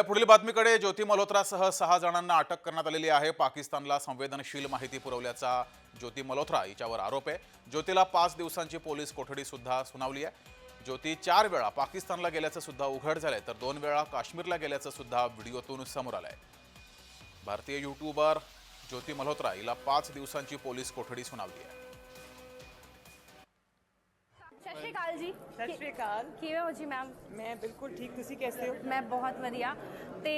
वळूया पुढील बातमीकडे ज्योती मल्होत्रासह सहा जणांना अटक करण्यात आलेली आहे. पाकिस्तानला संवेदनशील माहिती पुरवल्याचा ज्योती मल्होत्रा हिच्यावर आरोप आहे. ज्योतीला पाच दिवसांची पोलीस कोठडी सुद्धा सुनावली आहे. ज्योती चार वेळा पाकिस्तानला गेल्याचं सुद्धा उघड झालंय. तर दोन वेळा काश्मीरला गेल्याचं सुद्धा व्हिडिओतून समोर आलंय. भारतीय युट्यूबर ज्योती मल्होत्रा हिला पाच दिवसांची पोलीस कोठडी सुनावली आहे. ਸ਼੍ਰੀ ਅਕਾਲ ਜੀ। ਸਤਿ ਸ਼੍ਰੀ ਅਕਾਲ। ਕਿਵੇਂ ਹੋ ਜੀ ਮੈਮ ਮੈਂ ਬਿਲਕੁਲ ਠੀਕ ਤੁਸੀਂ ਕੈਸੇ ਹੋ? ਮੈਂ ਬਹੁਤ ਵਧੀਆ। ਤੇ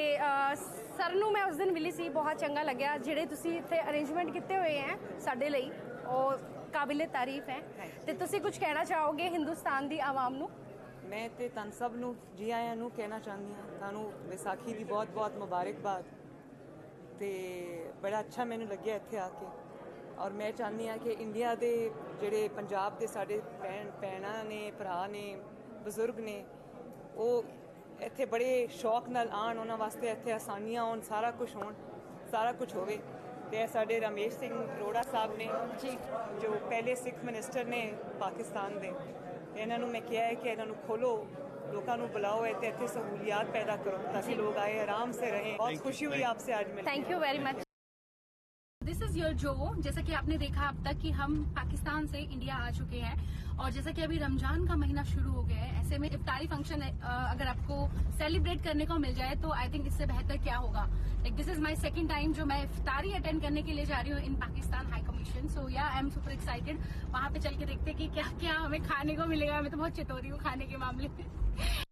ਸਰ ਨੂੰ ਮੈਂ ਉਸ ਦਿਨ ਮਿਲੀ ਸੀ ਬਹੁਤ ਚੰਗਾ ਲੱਗਿਆ। ਜਿਹੜੇ ਤੁਸੀਂ ਇੱਥੇ ਅਰੇਂਜਮੈਂਟ ਕੀਤੇ ਹੋਏ ਹੈ ਸਾਡੇ ਲਈ ਉਹ ਕਾਬਿਲੇ ਤਾਰੀਫ ਹੈ। ਤੇ ਤੁਸੀਂ ਕੁਝ ਕਹਿਣਾ ਚਾਹੋਗੇ ਹਿੰਦੁਸਤਾਨ ਦੀ ਆਵਾਮ ਨੂੰ? ਮੈਂ ਤੇ ਤਨ ਸਭ ਨੂੰ ਜੀ ਆਇਆਂ ਨੂੰ ਕਹਿਣਾ ਚਾਹੁੰਦੀ ਹਾਂ। ਤੁਹਾਨੂੰ ਵਿਸਾਖੀ ਦੀ ਬਹੁਤ-ਬਹੁਤ ਮੁਬਾਰਕਬਾਦ। ਤੇ ਬੜਾ ਅੱਛਾ ਮੈਨੂੰ ਲੱਗਿਆ ਇੱਥੇ ਆ ਕੇ। ਔਰ ਮੈਂ ਚਾਹੁੰਦੀ ਆ ਕਿ ਇੰਡੀਆ ਦੇ ਜਿਹੜੇ ਪੰਜਾਬ ਦੇ ਸਾਡੇ ਭੈਣ ਭੈਣਾਂ ਨੇ ਭਰਾ ਨੇ ਬਜ਼ੁਰਗ ਨੇ ਉਹ ਇੱਥੇ ਬੜੇ ਸ਼ੌਕ ਨਾਲ ਆਣ ਉਹਨਾਂ ਵਾਸਤੇ ਇੱਥੇ ਆਸਾਨੀਆਂ ਹੋਣ ਸਾਰਾ ਕੁਝ ਹੋਣ ਸਾਰਾ ਕੁਝ ਹੋਵੇ। ਤੇ ਸਾਡੇ ਰਮੇਸ਼ ਸਿੰਘ ਰੋੜਾ ਸਾਹਿਬ ਨੇ ਜੀ। ਜੋ ਪਹਿਲੇ ਸਿੱਖ ਮਿਨਿਸਟਰ ਨੇ ਪਾਕਿਸਤਾਨ ਦੇ। ਇਹਨਾਂ ਨੂੰ ਮੈਂ ਕਿਹਾ ਹੈ ਕਿ ਇਹਨਾਂ ਨੂੰ ਖੋਲੋ ਲੋਕਾਂ ਨੂੰ ਬੁਲਾਓ ਇੱਥੇ ਇੱਥੇ ਸਹੂਲੀਅਤ ਪੈਦਾ ਕਰੋ ਤਾਂ ਕਿ ਲੋਕ ਆਏ ਆਰਾਮ ਸੇ ਰਹੇ। ਬਹੁਤ ਖੁਸ਼ੀ ਹੋਈ ਆਪਸੇ ਅੱਜ ਮੈਂ thank you very much is your जो जैसा कि आपने देखा अब तक कि हम पाकिस्तान से इंडिया आ चुके हैं। और जैसा कि अभी रमज़ान का महीना शुरू हो गया है, ऐसे में इफ्तारी फ़ंक्शन अगर आपको सेलिब्रेट करने को मिल जाए तो आई थिंक इससे बेहतर क्या होगा? Like this is my second time जो मैं इफ्तारी अटेंड करने के लिए जा रही हूँ in Pakistan high commission so yeah I am super excited वहाँ पे चल के देखते हैं कि क्या क्या हमें खाने को मिलेगा। मैं तो बहुत चतोरी हूँ खाने के मामले में।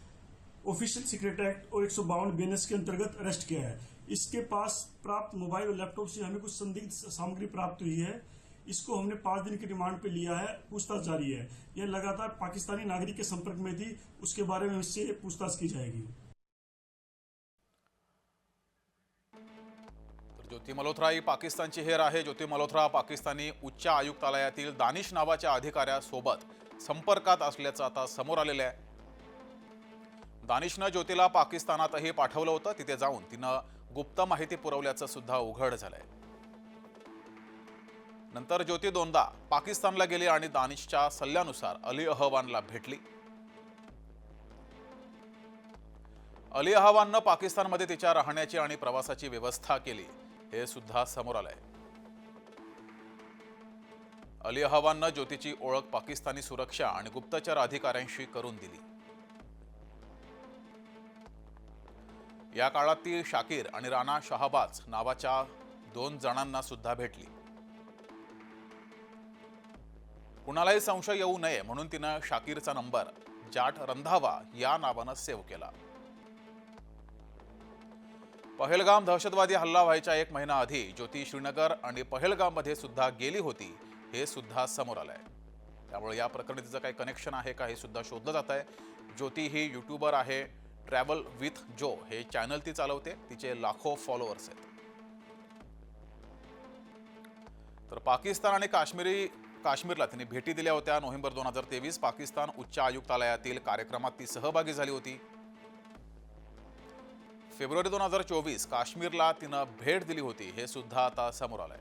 ऑफिशियल सीक्रेट एक्ट और एक सौ बावन बीएनएस के अंतर्गत अरेस्ट किया है। इसके पास प्राप्त मोबाइल और लैपटॉप से हमें कुछ संदिग्ध सामग्री प्राप्त हुई है। इसको हमने पाँच दिन की रिमांड पे लिया है, पूछताछ जारी है। यह लगातार पाकिस्तानी नागरिक के संपर्क में थी, उसके बारे में इससे पूछताछ की जाएगी। ज्योती मल्होत्रा ही पाकिस्तानची हेर आहे. ज्योती मल्होत्रा पाकिस्तानी उच्च आयुक्तालयातील दानिश नावाच्या अधिकाऱ्यासोबत संपर्कात असल्याचं आता समोर आलेलं आहे. दानिशनं ज्योतीला पाकिस्तानातही पाठवलं होतं. तिथे जाऊन तिनं गुप्त माहिती पुरवल्याचं सुद्धा उघड झालंय. नंतर ज्योती दोनदा पाकिस्तानला गेली आणि दानिशच्या सल्ल्यानुसार अली अहवानला भेटली. अली अहवाननं पाकिस्तानमध्ये तिच्या राहण्याची आणि प्रवासाची व्यवस्था केली हे सुद्धा समोर आलंय. अली अहवाननं ज्योतीची ओळख पाकिस्तानी सुरक्षा आणि गुप्तचर अधिकाऱ्यांशी करून दिली. या काळात ती शाकीर आणि राणा शहाबाज नावाच्या दोन जणांना सुद्धा भेटली. कुणालाही संशय येऊ नये म्हणून तिनं शाकीरचा नंबर जाट रंधावा या नावानं सेव्ह केला. पहलगाम दहशतवादी हल्ला व्हायच्या एक महिना आधी ज्योती श्रीनगर आणि पहलगाममध्ये सुद्धा गेली होती हे सुद्धा समोर आलंय. त्यामुळे या प्रकरणी तिचं काही कनेक्शन आहे का हे सुद्धा शोधलं जात आहे ज्योती ही यूट्यूबर आहे. ट्रॅव्हल विथ जो हे चॅनल ती चालवते तिचे लाखो फॉलोअर्स आहेत. तर पाकिस्तान आणि काश्मीरी काश्मीरला तिने भेटी दिल्या होत्या नोव्हेंबर दोन हजार तेवीस. पाकिस्तान उच्च आयुक्तालयातील कार्यक्रमात ती सहभागी झाली होती. फेब्रुवारी दोन हजार चोवीस काश्मीरला तिनं भेट दिली होती हे सुद्धा आता समोर आलंय.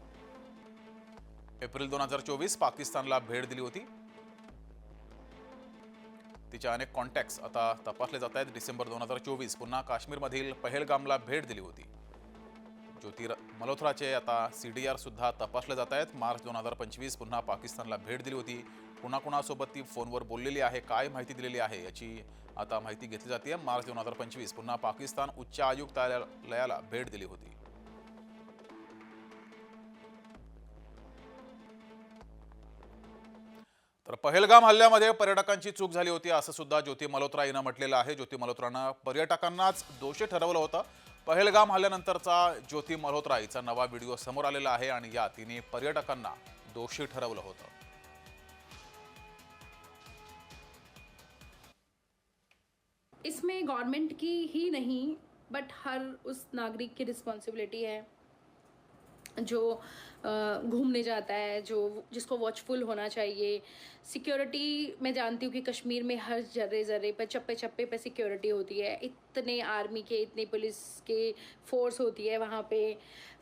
एप्रिल दोन हजार चोवीस पाकिस्तानला भेट दिली होती. तिचे अनेक कॉन्टॅक्ट्स आता तपासले जात आहेत. डिसेंबर दोन हजार चोवीस पुन्हा काश्मीरमधील पहलगामला भेट दिली होती. ज्योतिर मल्होत्राचे आता सी डी आर सुद्धा तपासले जात आहेत. मार्च दोन हजार पंचवीस पुन्हा पाकिस्तानला भेट दिली होती. कुणाकुणासोबत ती फोनवर बोललेली आहे काय माहिती दिलेली आहे याची आता माहिती घेतली जाते मार्च दोन हजार पंचवीस पुन्हा पाकिस्तान उच्च आयुक्तालयाला भेट दिली होती. तर पहलगाम हल्ल्यामध्ये पर्यटकांची चूक झाली होती असं सुद्धा ज्योती मल्होत्रा हिनं म्हटलेलं आहे. ज्योती मल्होत्रानं पर्यटकांनाच दोषी ठरवलं होतं. पहलगाम हल्ल्यानंतरचा ज्योती मल्होत्रा हिचा नवा व्हिडिओ समोर आलेला आहे आणि या तिने पर्यटकांना दोषी ठरवलं होतं. इसमें गवर्नमेंट की ही नहीं बट हर उस नागरिक की रिस्पॉन्सिबिलिटी है। जो घूमने जाता है, जो जिसको वॉचफुल होना चाहिए। सिक्योरिटी मैं जानती हूँ कि कश्मीर में हर जर्रे जर्रे पर चप्पे चप्पे पर सिक्योरिटी होती है। इतने आर्मी के, इतने पुलिस के फोर्स होती है वहाँ पे।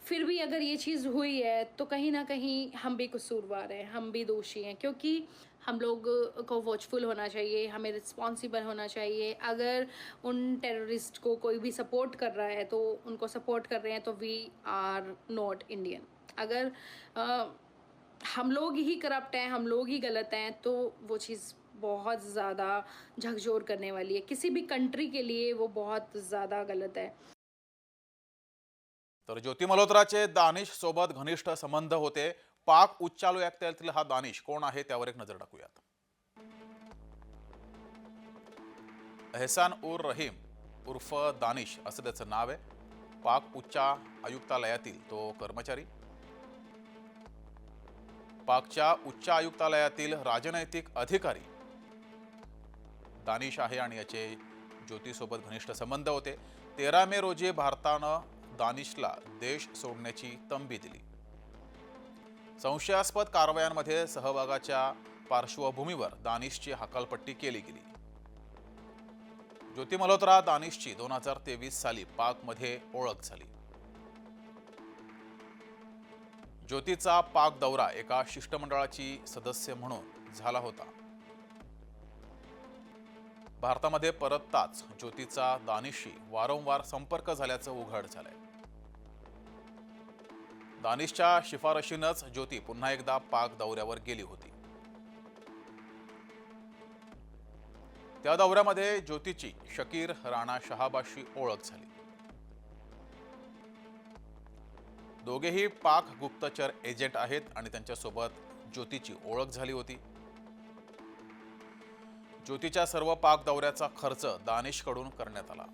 फिर भी अगर ये चीज़ हुई है तो कहीं ना कहीं हम भी कसूरवार हैं, हम भी दोषी हैं। क्योंकि हम लोग को वॉचफुल होना चाहिए हमें रिस्पॉन्सिबल होना चाहिए। अगर उन टेररिस्ट को कोई भी सपोर्ट कर रहा है तो उनको सपोर्ट कर रहे हैं तो वी आर नॉट इंडियन अगर अ, हम लोग ही करप्ट हैं हम लोग ही गलत हैं तो वो चीज़ बहुत ज़्यादा झकझोर करने वाली है। किसी भी कंट्री के लिए वो बहुत ज़्यादा गलत है। तर ज्योती मल्होत्राचे दानिश सोबत घनिष्ठ संबंध होते पाक उच्चायुक्तालयातील हा दानिश कोण आहे त्यावर एक नजर टाकूयात. एहसान उर रहीम उर्फ दानिश असं त्याचं नाव आहे. पाक उच्च आयुक्तालयातील तो कर्मचारी. पाकच्या उच्च आयुक्तालयातील राजनैतिक अधिकारी. दानिश आहे आणि याचे ज्योतीसोबत घनिष्ठ संबंध होते. तेरा मे रोजी भारतानं दानिशला देश सोडण्याची तंबी दिली. संशयास्पद कारवायांमध्ये सहभागाच्या पार्श्वभूमीवर दानिशची हकालपट्टी केली गेली. ज्योती मल्होत्रा दानिशची दोन हजार तेवीस साली पाकमध्ये ओळख झाली. ज्योतीचा पाक दौरा एका शिष्टमंडळाची सदस्य म्हणून झाला होता. भारतामध्ये परतताच ज्योतीचा दानिशशी वारंवार संपर्क झाल्याचं उघड झालंय. दानिशच्या शिफारशीनंच ज्योती पुन्हा एकदा पाक दौऱ्यावर गेली होती. त्या दौऱ्यामध्ये ज्योतीची शकीर राणा शहाबाशी ओळख झाली. दोघेही पाक गुप्तचर एजंट आहेत आणि त्यांच्यासोबत ज्योतीची ओळख झाली होती. ज्योतीच्या सर्व पाक दौऱ्याचा खर्च दानिशकडून करण्यात आला.